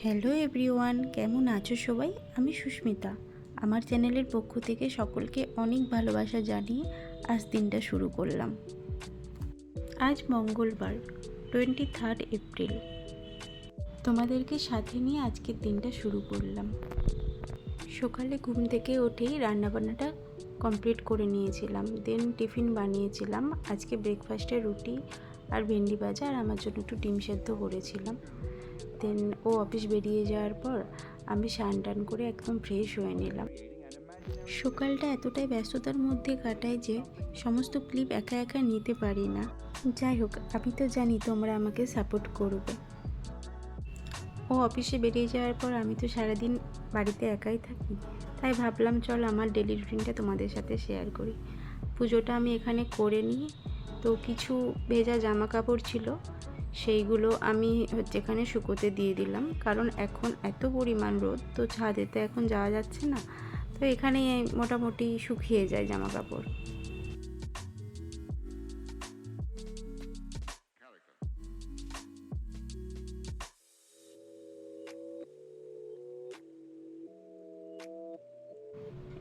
Hello everyone কেমন আছো সবাই? আমি সুস্মিতা। আমার চ্যানেলের পক্ষ থেকে সকলকে অনেক ভালোবাসা জানিয়ে আজ দিনটা শুরু করলাম। আজ মঙ্গলবার টোয়েন্টি থার্ড এপ্রিল তোমাদেরকে সাথে নিয়ে আজকের দিনটা শুরু করলাম। সকালে ঘুম থেকে উঠেই রান্নাবান্নাটা কমপ্লিট করে নিয়েছিলাম। দেন টিফিন বানিয়েছিলাম। আজকে ব্রেকফাস্টে রুটি আর ভেন্ডি ভাজা আর আমার জন্য একটু ডিম সেদ্ধ করেছিলাম। দেন ও অফিস বেরিয়ে যাওয়ার পর আমি স্নান টান করে একদম ফ্রেশ হয়ে নিলাম। সকালটা এতটাই ব্যস্ততার মধ্যে কাটায় যে সমস্ত ক্লিপ একা একা নিতে পারি না। যাই হোক, আমি তো জানি তোমরা আমাকে সাপোর্ট করবে। ও অফিসে বেরিয়ে যাওয়ার পর আমি তো সারাদিন বাড়িতে একাই থাকি। তাই ভাবলাম, চল আমার ডেলি রুটিনটা তোমাদের সাথে শেয়ার করি। পুজোটা আমি এখানে করে নিই। তো কিছু ভেজা জামা কাপড় ছিল, সেইগুলো আমি হচ্ছে এখানে শুকোতে দিয়ে দিলাম। কারণ এখন এত পরিমাণ রোদ, তো ছাদেতে এখন যাওয়া যাচ্ছে না। তো এখানে মোটামুটি শুকিয়ে যায় জামা কাপড়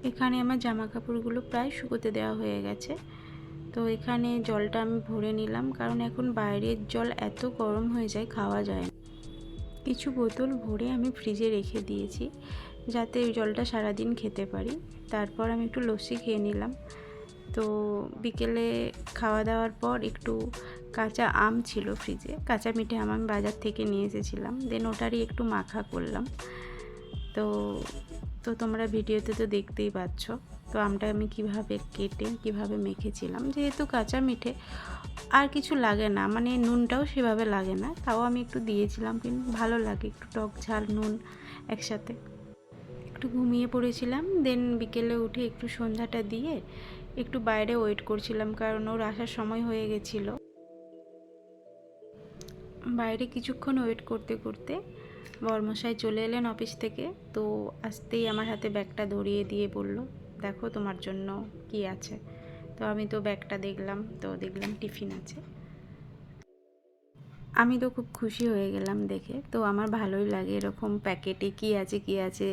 এখানে আমার জামা কাপড়গুলো প্রায় শুকোতে দেওয়া হয়ে গেছে। তো এখানে জলটা আমি ভরে নিলাম, কারণ এখন বাইরের জল এত গরম হয়ে যায়, খাওয়া যায় না। কিছু বোতল ভরে আমি ফ্রিজে রেখে দিয়েছি, যাতে ওই জলটা সারাদিন খেতে পারি। তারপর আমি একটু লস্যি খেয়ে নিলাম। তো বিকেলে খাওয়া দাওয়ার পর একটু কাঁচা আম ছিল ফ্রিজে, কাঁচা মিঠে আম আমি বাজার থেকে নিয়ে এসেছিলাম। দেন ওটারই একটু মাখা করলাম। তো তো তোমরা ভিডিওতে তো দেখতেই পাচ্ছ। তো আমটা আমি কীভাবে কেটে, কীভাবে মেখেছিলাম, যেহেতু কাঁচা মিঠে, আর কিছু লাগে না। মানে নুনটাও সেভাবে লাগে না, তাও আমি একটু দিয়েছিলাম, কিন্তু ভালো লাগে, একটু টক ঝাল, নুন একসাথে। একটু ঘুমিয়ে পড়েছিলাম দেন বিকেলে উঠে একটু সন্ধ্যাটা দিয়ে একটু বাইরে ওয়েট করছিলাম, কারণ ওর আসার সময় হয়ে গেছিল। বাইরে কিছুক্ষণ ওয়েট করতে করতে বর্মশাই চলে এলেন অফিস থেকে। তো আসতেই আমার হাতে ব্যাগটা ধরিয়ে দিয়ে বলল, দেখো তোমার জন্য কি আছে। তো আমি তো ব্যাগটা দেখলাম, তো দেখলাম টিফিন আছে। আমি তো খুব খুশি হয়ে গেলাম দেখে। তো আমার ভালোই লাগে এরকম প্যাকেটে কি আছে কি আছে,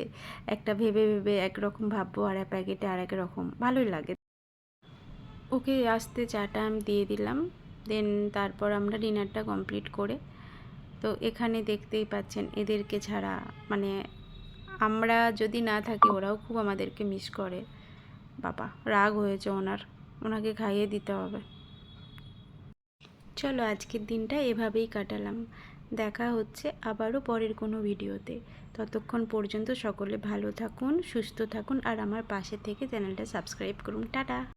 একটা ভেবে ভেবে একরকম ভাববো আর এক প্যাকেটে আর এক রকম। ভালোই লাগে। ওকে, আসতে চাটা আমি দিয়ে দিলাম। দেন তারপর আমরা ডিনারটা কমপ্লিট করে তো এখানে দেখতেই পাচ্ছেন এদেরকে ছাড়া মানে আমরা যদি না থাকি ওরাও খুব আমাদেরকে মিস করে। বাবা, রাগ হয়েছে ওনার। ওনাকে খাইয়ে দিতে হবে। চলো আজকের দিনটা এভাবেই কাটালাম। দেখা হচ্ছে আবারও পরের কোনো ভিডিওতে। ততক্ষণ পর্যন্ত সকলে ভালো থাকুন, সুস্থ থাকুন, আর আমার পাশে থেকে চ্যানেলটা সাবস্ক্রাইব করুন। টাটা!